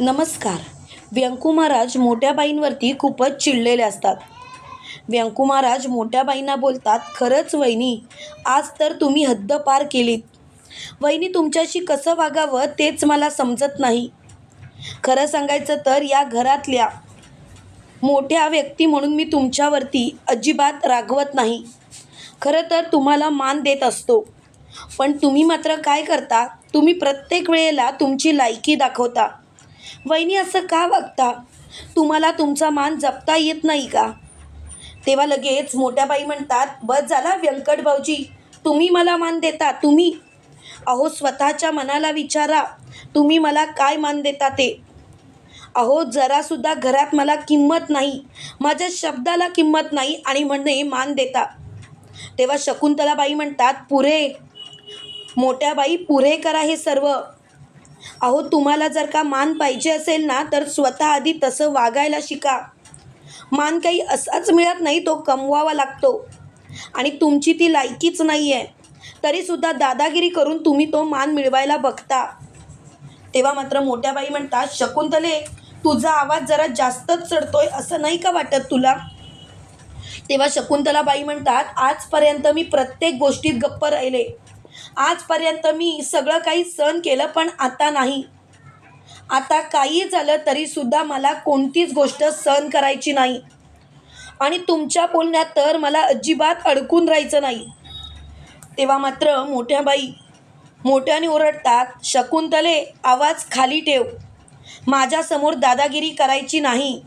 नमस्कार. व्यंकू महाराज मोठ्या बाईंवरती खूपच चिडलेले असतात. व्यंकू महाराज मोठ्या बाईंना बोलतात खरंच वहिनी आज तर तुम्ही हद्द पार केलीत. वहिनी तुमच्याशी कसं वागावं तेच मला समजत नाही. खरं सांगायचं तर या घरातल्या मोठ्या व्यक्ती म्हणून मी तुमच्यावरती अजिबात रागवत नाही. खरं तर तुम्हाला मान देत असतो. पण तुम्ही मात्र काय करता तुम्ही प्रत्येक वेळेला तुमची लायकी दाखवता. वहिनी असं का वागता? तुम्हाला तुमचा मान जपता येत नाही का? तेव्हा लगेच मोठ्या बाई म्हणतात बस झाला व्यंकट भाऊजी तुम्ही मला मान देता तुम्ही. अहो स्वतःच्या मनाला विचारा तुम्ही मला काय मान देता ते? अहो जरासुद्धा घरात मला किंमत नाही माझ्या शब्दाला किंमत नाही आणि म्हणणे मान देता. तेव्हा शकुंतलाबाई म्हणतात पुरे मोठ्या बाई पुरे करा हे सर्व. अहो तुम्हाला जर का मान पाहिजे असेल ना तर स्वतः आधी तसं वागायला शिका. मान काही असाच मिळत नाही तो कमवावा लागतो. आणि तुमची ती लायकीच नाही आहे तरीसुद्धा दादागिरी करून तुम्ही तो मान मिळवायला बघता. तेव्हा मात्र मोठ्या बाई म्हणतात शकुंतले तुझा आवाज जरा जास्तच चढतोय असं नाही का वाटत तुला? तेव्हा शकुंतलाबाई म्हणतात आजपर्यंत मी प्रत्येक गोष्टीत गप्प राहिले. आजपर्यंत मी सगळं काही सहन केलं पण आता नाही. आता काही झालं तरीसुद्धा मला कोणतीच गोष्ट सहन करायची नाही. आणि तुमच्या बोलण्यात तर मला अजिबात अडकून राहायचं नाही. तेव्हा मात्र मोठ्या बाई मोठ्याने ओरडतात शकुंतले आवाज खाली ठेव. माझ्यासमोर दादागिरी करायची नाही.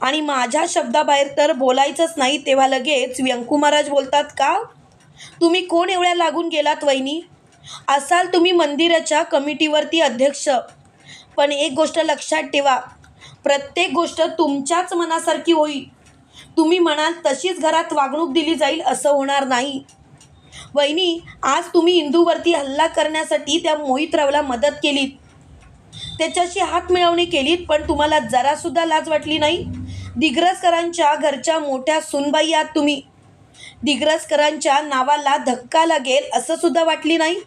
आणि माझ्या शब्दाबाहेर तर बोलायचंच नाही. तेव्हा लगेच व्यंकू महाराज बोलतात का? तुम्ही कोण एवढ्या लागून गेलात वहिनी? असाल तुम्ही मंदिराच्या कमिटीवरती अध्यक्ष. पण एक गोष्ट लक्षात ठेवा प्रत्येक गोष्ट तुमच्याच मनासारखी होईल. तुम्ही म्हणाल तशीच घरात वागणूक दिली जाईल असं होणार नाही. वहिनी आज तुम्ही इंदूवरती हल्ला करण्यासाठी त्या मोहितरावला मदत केलीत. त्याच्याशी हात मिळवणी केलीत पण तुम्हाला जरासुद्धा लाज वाटली नाही? दिग्रसकरांच्या घरच्या मोठ्या सुनबाई आहात तुम्ही. दिग्रसकरांच्या नावाला धक्का लागेल असं सुद्धा वाटली नाही.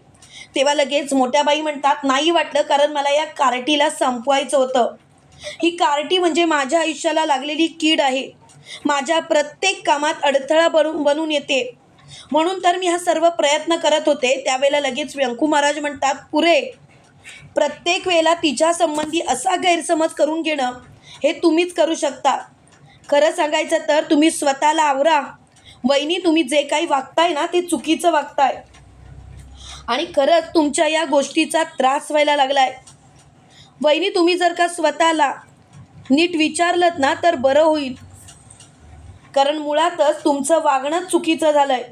तेव्हा लगेच मोठ्या बाई म्हणतात नाही वाटलं कारण मला या कार्टीला संपवायचं होतं. ही कार्टी म्हणजे माझ्या आयुष्याला लागलेली कीड आहे. माझ्या प्रत्येक कामात अडथळा बनून बनून येते. म्हणून तर मी हा सर्व प्रयत्न करत होते. त्यावेळेला लगेच व्यंकू महाराज म्हणतात पुरे प्रत्येक वेळेला तिच्या संबंधी असा गैरसमज करून घेणं हे तुम्हीच करू शकता. खरं सांगायचं तर तुम्ही स्वतःला आवरा. वहिनी तुम्ही जे काही वागताय ना ते चुकीचं वागताय. आणि खरंच तुमच्या या गोष्टीचा त्रास व्हायला लागलाय. वहिनी तुम्ही जर का स्वतःला नीट विचारलं ना तर बरं होईल. कारण मुळातच तुमचं वागणं चुकीचं झालं आहे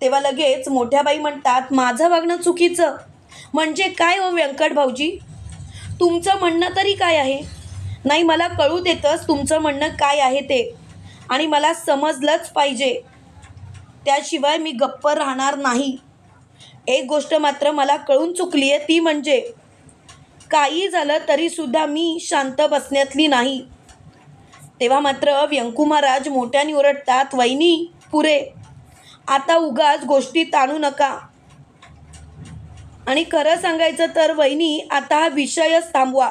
तेव्हा लगेच मोठ्या बाई म्हणतात माझं वागणं चुकीचं. म्हणजे काय हो व्यंकट भाऊजी? तुमचं म्हणणं तरी काय आहे? नाही मला कळू देतंच तुमचं म्हणणं काय आहे ते. आणि मला समजलंच पाहिजे. त्याशिवाय मी गप्प राहणार नाही. एक गोष्ट मात्र मला कळून चुकली आहे ती म्हणजे काही झालं तरीसुद्धा मी शांत बसण्यातली नाही. तेव्हा मात्र व्यंकू महाराज मोठ्याने ओरडतात वहिनी पुरे आता उगाच गोष्टी ताणू नका. आणि खरं सांगायचं तर वहिनी आता हा विषयच थांबवा.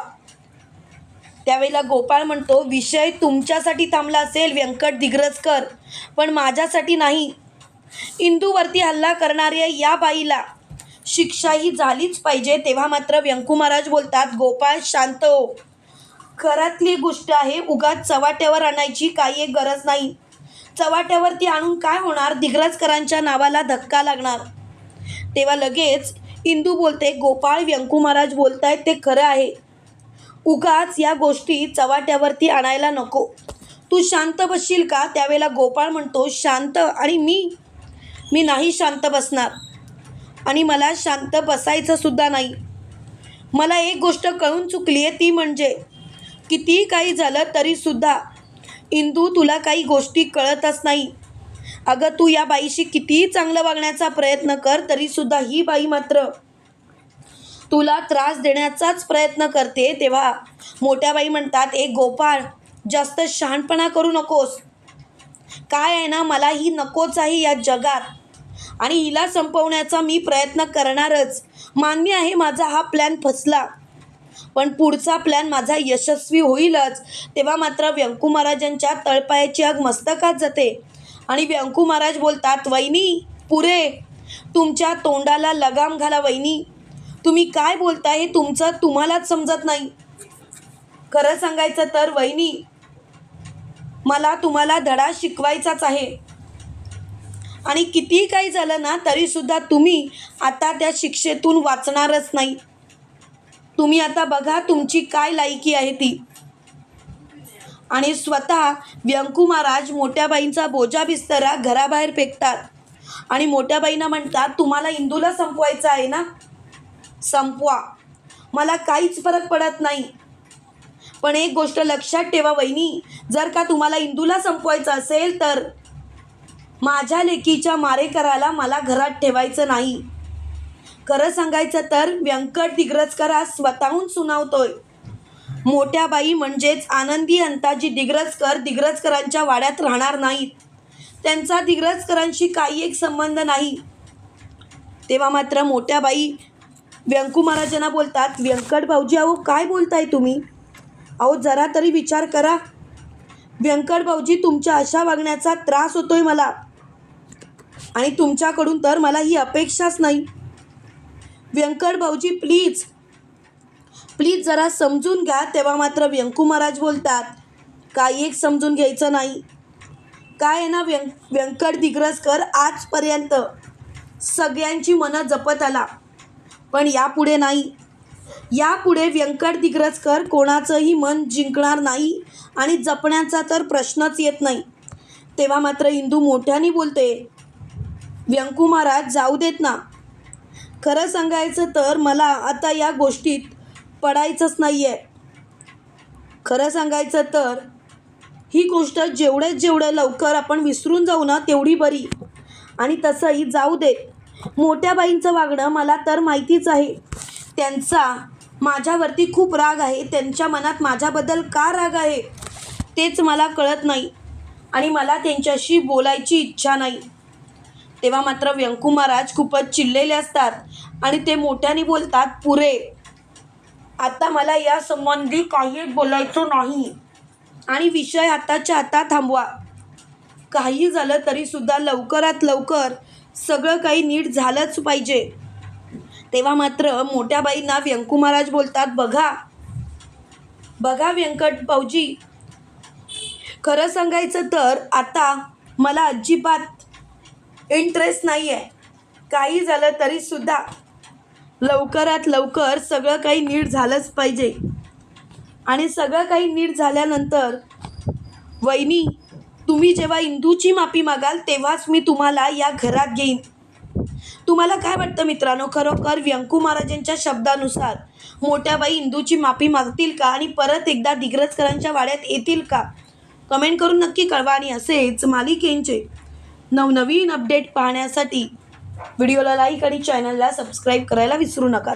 त्यावेळेला गोपाळ म्हणतो विषय तुमच्यासाठी थांबला असेल व्यंकट दिग्रजकर. पण माझ्यासाठी नाही. इंदूवरती हल्ला करणाऱ्या या बाईला शिक्षा ही झालीच पाहिजे. तेव्हा मात्र व्यंकू महाराज बोलतात गोपाळ शांत हो. घरातली गोष्ट आहे उगाच चवाट्यावर आणायची काही एक गरज नाही. चवाट्यावरती आणून काय होणार? दिग्रजकरांच्या नावाला धक्का लागणार. तेव्हा लगेच इंदू बोलते गोपाळ व्यंकू महाराज बोलतायत ते खरं आहे. उगाच या गोष्टी चवाट्यावरती आणायला नको. तू शांत बसशील का? त्यावेळेला गोपाळ म्हणतो शांत आणि मी? मी नाही शांत बसणार. आणि मला शांत बसायचं सुद्धा नाही. मला एक गोष्ट कळून चुकली आहे ती म्हणजे कितीही काही झालं तरीसुद्धा इंदू तुला काही गोष्टी कळतच नाही. अगं तू या बाईशी कितीही चांगलं वागण्याचा प्रयत्न कर तरीसुद्धा ही बाई मात्र तुला त्रास देण्याचाच प्रयत्न करते तेव्हा मोठ्या बाई म्हणतात एक गोपाळ जास्त शहाणपणा करू नकोस. काय आहे ना मला ही नकोच आहे या जगात. आणि हिला संपवण्याचा मी प्रयत्न करणारच. मान्य आहे माझा हा प्लॅन फसला. पण पुढचा प्लॅन माझा यशस्वी होईलच. तेव्हा मात्र व्यंकू महाराजांच्या तळपायाची आग मस्तकात जाते. आणि व्यंकू महाराज बोलतात वहिनी पुरे तुमच्या तोंडाला लगाम घाला वहिनी. तुम्ही काय बोलताय हे तुमचं तुम्हालाच समजत नाही. खरं सांगायचं तर वहिनी मला तुम्हाला धडा शिकवायचाच आहे. आणि कितीही काही झालं ना तरीसुद्धा तुम्ही आता त्या शिक्षेतून वाचणारच नाही. तुम्ही आता बघा तुमची काय लायकी आहे ती. आणि स्वतः व्यंकू महाराज मोठ्याबाईंचा बोजा बिस्तरा घराबाहेर फेकतात. आणि मोठ्याबाईंना म्हणतात तुम्हाला इंदूला संपवायचं आहे ना? संपवा. मला काहीच फरक पडत नाही. पण एक गोष्ट लक्षात ठेवा वहिनी जर का तुम्हाला इंदूला संपवायचं असेल तर माझ्या लेकीच्या मारेकराला मला घरात ठेवायचं नाही. खरं सांगायचं तर व्यंकट दिग्रजकर हा स्वतःहून सुनावतोय. मोठ्या बाई म्हणजेच आनंदी अंताजी दिग्रजकर दिग्रजकरांच्या वाड्यात राहणार नाहीत. त्यांचा दिग्रजकरांशी काही एक संबंध नाही. तेव्हा मात्र मोठ्या बाई व्यंकू महाराजांना बोलतात व्यंकट भाऊजी अहो काय बोलताय तुम्ही? अहो जरा तरी विचार करा. व्यंकट भाऊजी तुमच्या अशा वागण्याचा त्रास होतोय मला. आणि तुमच्याकडून तर मला ही अपेक्षाच नाही. व्यंकट भाऊजी प्लीज प्लीज जरा समजून घ्या. तेव्हा मात्र व्यंकू महाराज बोलतात काही एक समजून घ्यायचं नाही. काय आहे ना व्यं व्यंकट दिग्रजकर आजपर्यंत सगळ्यांची मनं जपत आला. पण यापुढे नाही. यापुढे व्यंकट दिग्रजकर कोणाचंही मन जिंकणार नाही आणि जपण्याचा तर प्रश्नच येत नाही. तेव्हा मात्र इंदू मोठ्याने बोलते व्यंकू महाराज जाऊ देत ना. खरं सांगायचं तर मला आता या गोष्टीत पडायचंच नाही आहे खरं सांगायचं तर ही गोष्ट जेवढ्यात जेवढं लवकर आपण विसरून जाऊ ना तेवढी बरी. आणि तसंही जाऊ देत मोठ्या बाईंचं वागणं मला तर माहितीच आहे. त्यांचा माझ्यावरती खूप राग आहे. त्यांच्या मनात माझ्याबद्दल का राग आहे? तेच मला कळत नाही आणि मला त्यांच्याशी बोलायची इच्छा नाही. तेव्हा मात्र व्यंकू महाराज खूपच चिडलेले असतात आणि ते मोठ्याने बोलतात पुरे आता मला या संबंधी काही बोलायचं नाही आणि विषय आताच्या आता थांबवा. काही झालं तरीसुद्धा लवकरात लवकर सगळं काही नीट झालंच पाहिजे. तेव्हा मात्र मोठ्या बाईंना व्यंकू महाराज बोलतात बघा बघा व्यंकट भाऊजी खरं सांगायचं तर आता मला अजिबात इंटरेस्ट नाही आहे काही झालं तरीसुद्धा लवकरात लवकर सगळं काही नीट झालंच पाहिजे. आणि सगळं काही नीट झाल्यानंतर वहिनी तुम्ही जेव्हा इंदूची माफी मागाल तेव्हाच मी तुम्हाला या घरात घेईन. तुम्हाला काय वाटतं मित्रांनो? खरोखर व्यंकू महाराजांच्या शब्दानुसार मोठ्या बाई इंदूची माफी मागतील का आणि परत एकदा दिग्रजकरांच्या वाड्यात येतील का? कमेंट करून नक्की कळवा आणि असेच मालिकेंचे नवनवीन अपडेट पाहण्यासाठी व्हिडिओला लाईक आणि चॅनलला सबस्क्राईब करायला विसरू नका.